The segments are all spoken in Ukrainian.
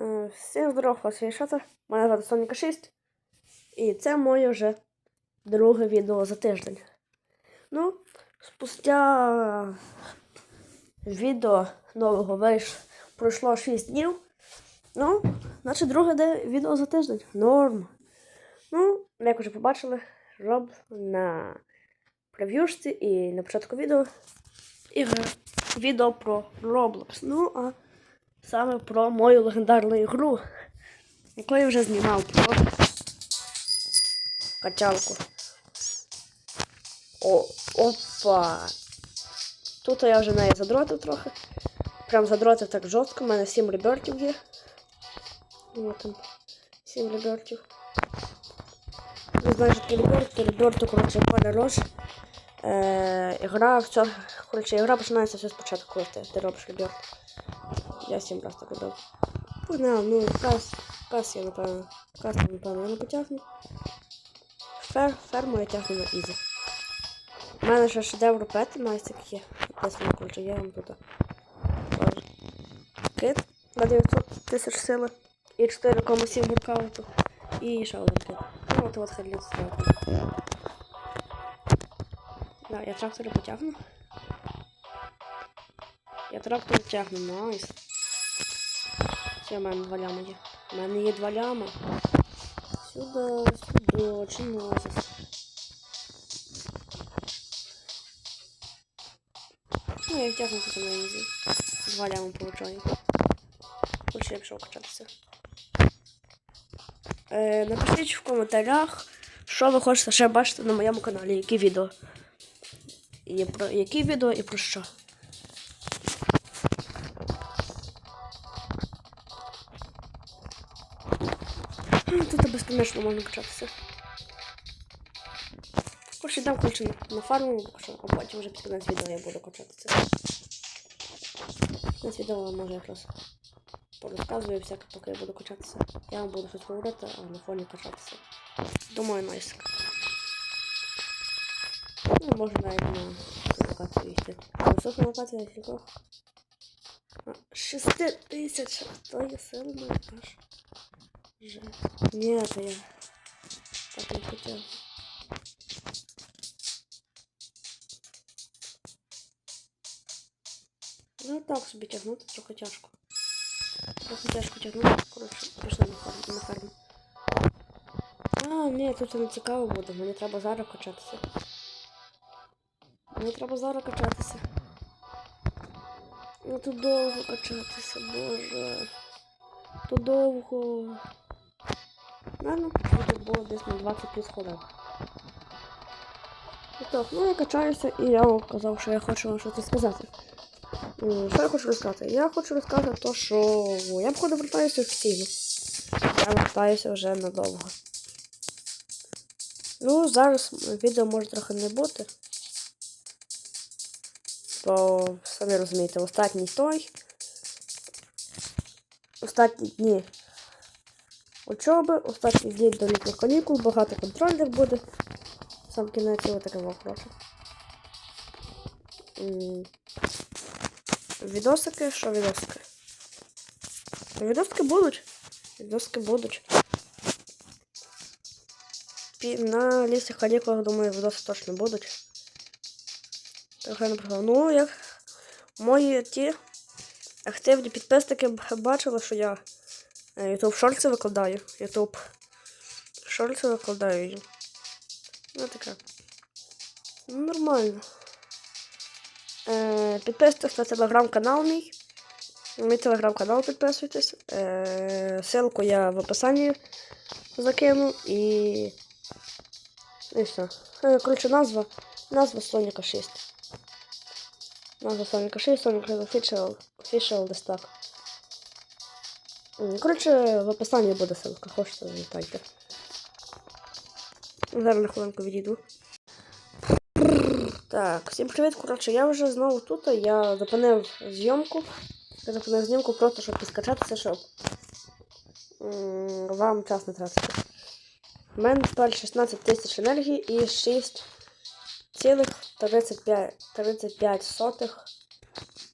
Е, Всім здоров, вас є Шата. Мене звати Соніка 6. І це моє вже друге відео за тиждень. Ну, спустя відео нового вийшло, пройшло 6 днів. Ну, значить, друге де відео за тиждень. Норм. Ну, як вже побачили, роб на прев'юшці і на початку відео ігра. Відео про Roblox. Ну, а саме про мою легендарну ігру, яку я вже знімав про качалку. О, опа! Тут я вже неї задротив трохи. Прям задротив так жорстко, у мене 7 ребертів є. Ну там 7 ребертів. Не знаю, що таке реберт, реберту, пане рож. Е, ігра, все, коротше, ігра починається все спочатку, коли ти, ти робиш реберт. Я сім раз так робив. Погнав, ну, кас, кас я, напевно. Кас, напевно, я не потягну. Фер, ферму я тягну на ізі. У мене ще шедевр пети майстер є. Написано, коротше, я вам тут. Кит на 900 тисяч сили. І 4,7 гуркауту. І ще один кит. Ну, от от хайліт зробити. Да, я трактори потягну. Я трактор тягну, найс. Все, в мене два лями є. У мене є два лями. Сюди, сюди, чи носиш. Ну, я втягну тут на ізі. Два лями получаю. Хоче я пішов качатися. Е, напишіть в коментарях, що ви хочете ще бачити на моєму каналі, які відео. І про які відео і про що. Тут безконечно можна качатися. Коротше, дам ключі на, на фарму, покажу, а потім вже під кінець відео я буду качатися. Під кінець відео може якраз порозказую всяке, поки я буду качатися. Я вам буду щось говорити, а на фоні качатися. Думаю, найс. Ну, можна навіть на локацію йти. Висока локація скількох? Шести тисяч, то є сильно аж. Же. Ні, це я так не хотів. Ну так собі тягнути трохи тяжко. Трохи тяжко тягнути. Коротше, пішли на ферму. На ферму. А, ні, тут не цікаво буде. Мені треба зараз качатися. Мені треба зараз качатися. Ну тут довго качатися, боже. Тут довго. Ладно, тут було десь на 20 плюс. І так, ну я качаюся і я вам казав, що я хочу вам щось сказати. Що я хочу розказати? Я хочу розказати то, що я походу вертаюся офіційно. Я вертаюся вже надовго. Ну, зараз відео може трохи не бути. Бо, самі розумієте, останній той. Останні дні учоби, останні дні до літніх канікул, багато контрольних буде. Сам кінець його таке вопросу. Відосики, що відосики? Відосики будуть. Відосики будуть. На лісі канікулах, думаю, відоси точно будуть. Так написав. Ну, як мої ті активні підписники бачили, що я е, YouTube шорти викладаю. YouTube шорти викладаю. Ну таке. Ну, нормально. Е, підписуйтесь на телеграм-канал мій. Мій телеграм-канал підписуйтесь. Е, ссылку я в описанні закину і. І все. Е, коротше, назва. Назва Соніка 6. Назва Соніка 6, Соніка Official, Official. М, Коротше, в описанні буде ссылка, хочете, залітайте. Зараз на хвилинку відійду. Так, всім привіт, коротше, я вже знову тут, я зупинив зйомку. Я зупинив знімку просто, щоб підскачатися, щоб вам час не тратити. У мене тепер 16 тисяч енергії і 6 цілих 35, 35 сотих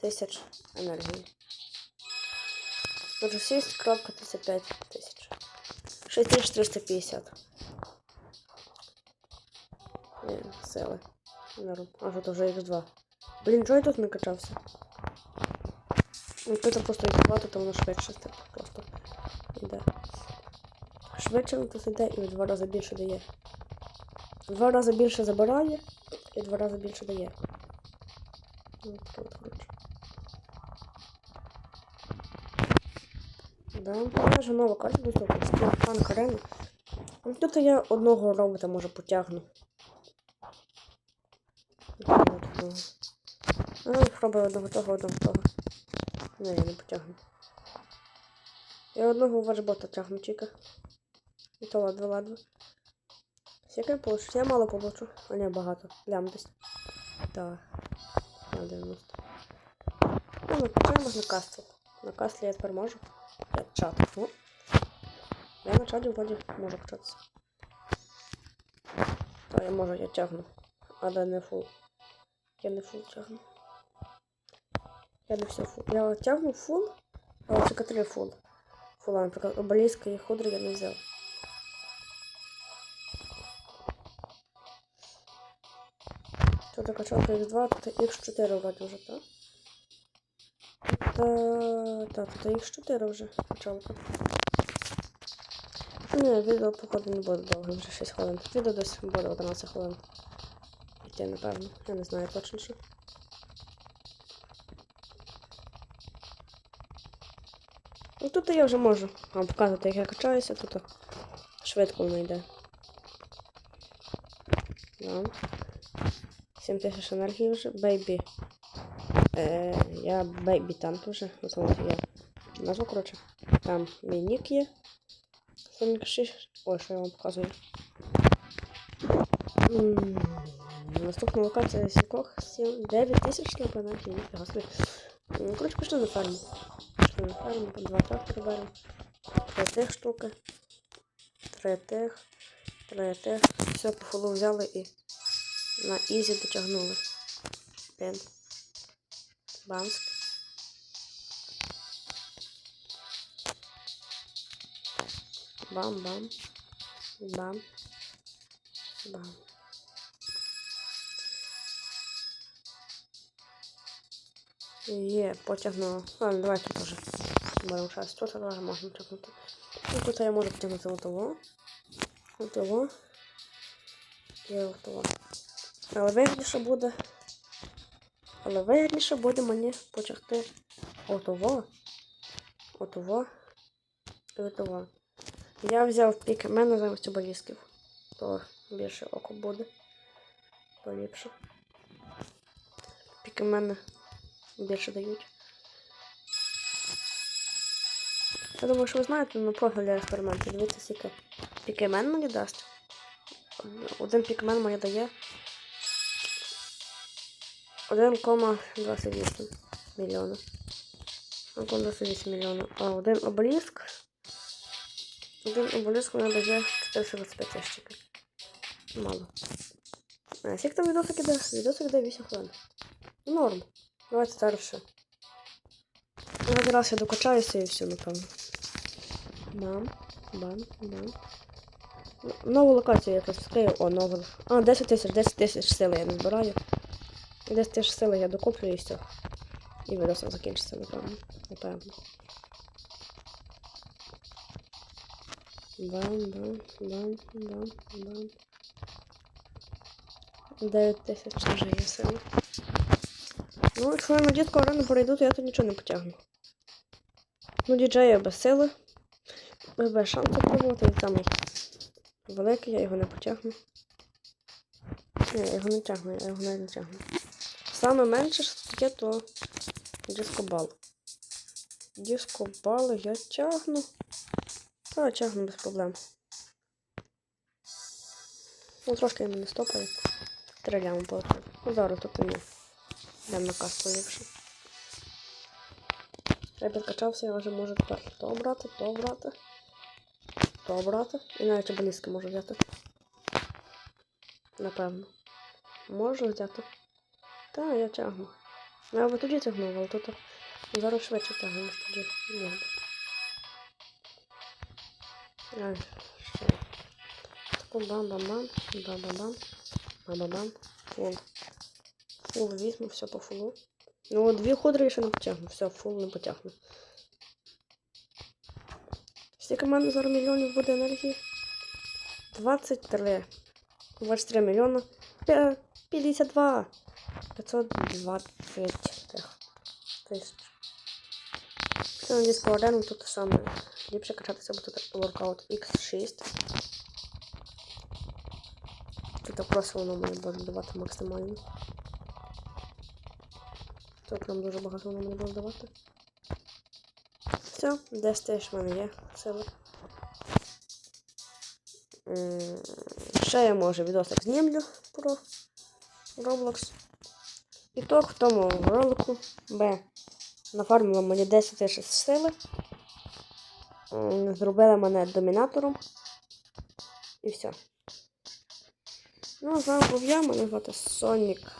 тисяч енергії. Отже, 6.35 тисяч. 6350. Ні, сили. А що то вже X2. Блін, чого я тут не качався? Тут просто X2, то воно швидше так просто йде. Швидше воно тут йде в два рази більше дає. В два рази більше забирає і в два рази більше дає. Ну, от, коротше. Да, майже нова карта доступна. Стілпан Карена. Ну, Тут я одного робота може потягну. Ну, спробую одного того, одного того. Не, я не потягну. Я одного ваш-бота тягну тільки. І то ладно, ладно. Я получу? Я мало получу, а не багато. Лям десь. Так. На 90. Ну, накачаємо на кастлі. На кастлі я тепер можу. Чат. Ну. Я на чаті вроді можу качатися. Та я можу, я тягну. Але не фул. Я не фул тягну. Я не все фул. Я тягну фул, але тільки три фул. Фула, наприклад, обеліска і худри я не взяв. Тут качалка X2, тут X4 вроді вже, так? Та, та, тут X4 вже качалка. Ні, відео походу не буде довгим, вже 6 хвилин. Відео десь буде 11 хвилин. Йти, напевно. Я не знаю точно що. Ну тут я вже можу вам показати, як я качаюся, тут швидко воно йде. Да. 7 тисяч енергії вже. Бейбі. Е, я бейбі танк вже. Ось от я назву, коротше. Там мій нік є. 46. Ой, що я вам показую. Наступна локація сікох 7, 9 тисяч, напевно, ні, ніфіга собі. Коротше, пішли на ферму. Пішли на там два трактори беремо. Три тих штуки. Три. Все, по фулу взяли і на ізі дотягнули. Блін. Бамск. Бам-бам. Бам. Бам. Є, потягнуло. Ладно, давайте теж. Беремо час. Тут теж можна тягнути. Ну, тут я можу потягнути отого. Отого. І отого. Але вигідніше буде. Але вигідніше буде мені потягти отого. Отого. І отого. Я взяв пік мене замість обелісків. То більше око буде. То ліпше. Піки мене більше дають. Я думаю, що ви знаєте, ну просто для експерименту. Дивіться, скільки пікемен мені дасть. Один пікмен мені дає 1,28 мільйона. 1,28 мільйона. А один обеліск. Один обеліск мені дає 425 тисячки. Мало. А скільки там відосик іде? Відосик іде 8 хвилин. Норм. Давайте ще. Один я докачаюся і все, напевно. Бам, бам, бам. Ну, Нову локацію якось відкрию. О, нову. А, 10 тисяч, 10 тисяч сили я не збираю. І 10 тисяч сили я докуплю і все. І відосик закінчиться, напевно. Напевно. Бам, бам, бам, бам, бам. 9 тисяч вже є сили. Ну, якщо я на дітку арену перейду, то я тут нічого не потягну. Ну, діджея без сили. Без шансу пробувати, він самий великий, я його не потягну. Ні, я його не тягну, я його навіть не тягну. Саме менше що таке, то дискобал. Дискобал я тягну. Та тягну без проблем. Ну, трошки мене стопає. Стріляємо по Ну, зараз тут ні. Йдемо на касту ліпше. Я підкачався, я вже можу тепер то брати, то брати, то брати. І навіть обеліски можу взяти. Напевно. Можу взяти. Та, я тягну. Ну, Я би тоді тягнув, але тут зараз швидше тягну, ніж тоді. Ні. Таку бам-бам-бам, бам-бам-бам, бам-бам-бам, фул. Фул візьму, все по фулу. Ну, дві ходри ще не потягну, все, фул не потягну. Скільки в мене зараз мільйонів буде енергії? 23. 23 мільйона. 52. 520 тисяч. Все, по ордену тут саме ліпше качатися, тут воркаут X6. Тут просто воно має буде давати максимально. Тут прям дуже багато воно буде давати. Все, 10 теж в мене є. М, Ще я може відосик знімлю про Roblox. І то в тому ролику Б. Нафармила мені 10 тисяч сили. М, Зробили мене домінатором. І все. Ну, а з вами був я, мене звати Сонік.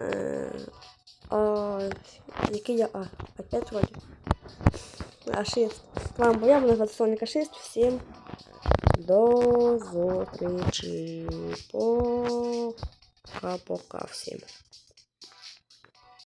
Е, а, який я А? Опять вроді. А6. З вами був я, мене звати Соніка 6. Всім до зустрічі. Пока-пока всім.